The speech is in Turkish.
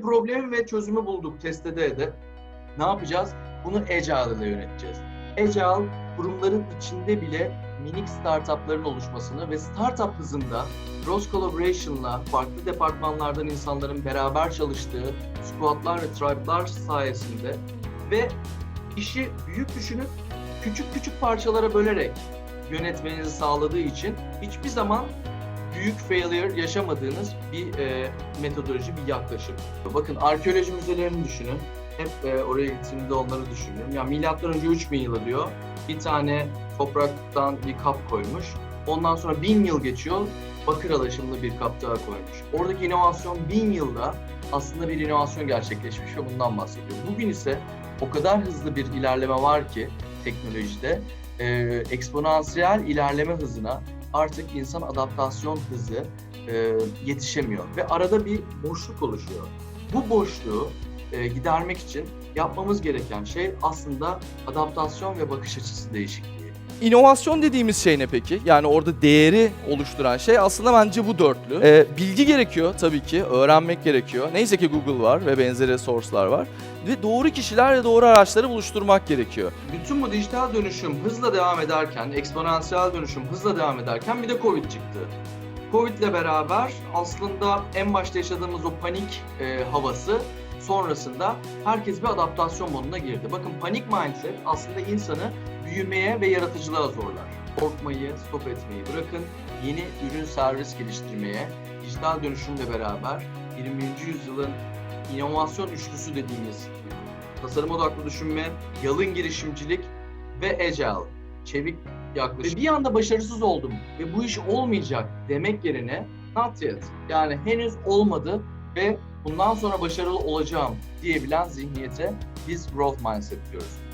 Problemi ve çözümü bulduk testede ede. Ne yapacağız? Bunu Agile ile yöneteceğiz. Agile kurumların içinde bile minik startupların oluşmasını ve startup hızında cross collaboration'la farklı departmanlardan insanların beraber çalıştığı squadlar ve tribe'lar sayesinde ve işi büyük düşünüp küçük küçük parçalara bölerek yönetmenizi sağladığı için hiçbir zaman büyük failure yaşamadığınız bir e, metodoloji, bir yaklaşım. Bakın arkeoloji müzelerini düşünün. Hep e, oraya gittiğimde onları düşünüyorum. Ya milattan önce 3000 yılı diyor. Bir tane topraktan bir kap koymuş. Ondan sonra 1000 yıl geçiyor. Bakır alaşımlı bir kap daha koymuş. Oradaki inovasyon 1000 yılda aslında bir inovasyon gerçekleşmiş ve bundan bahsediyor. Bugün ise o kadar hızlı bir ilerleme var ki teknolojide e, eksponansiyel ilerleme hızına artık insan adaptasyon hızı e, yetişemiyor ve arada bir boşluk oluşuyor. Bu boşluğu e, gidermek için yapmamız gereken şey aslında adaptasyon ve bakış açısı değişikliği. İnovasyon dediğimiz şey ne peki? Yani orada değeri oluşturan şey aslında bence bu dörtlü. Ee, bilgi gerekiyor tabii ki, öğrenmek gerekiyor. Neyse ki Google var ve benzeri source'lar var. Ve doğru kişilerle doğru araçları buluşturmak gerekiyor. Bütün bu dijital dönüşüm hızla devam ederken, eksponansiyel dönüşüm hızla devam ederken bir de Covid çıktı. Covid ile beraber aslında en başta yaşadığımız o panik e, havası sonrasında herkes bir adaptasyon moduna girdi. Bakın panik mindset aslında insanı büyümeye ve yaratıcılığa zorlar. Korkmayı, stop etmeyi bırakın, yeni ürün servis geliştirmeye, dijital dönüşümle beraber 20. yüzyılın inovasyon üçlüsü dediğimiz tasarım odaklı düşünme, yalın girişimcilik ve agile, çevik yaklaşım. Ve bir anda başarısız oldum ve bu iş olmayacak demek yerine not yet yani henüz olmadı ve bundan sonra başarılı olacağım diyebilen zihniyete biz growth mindset diyoruz.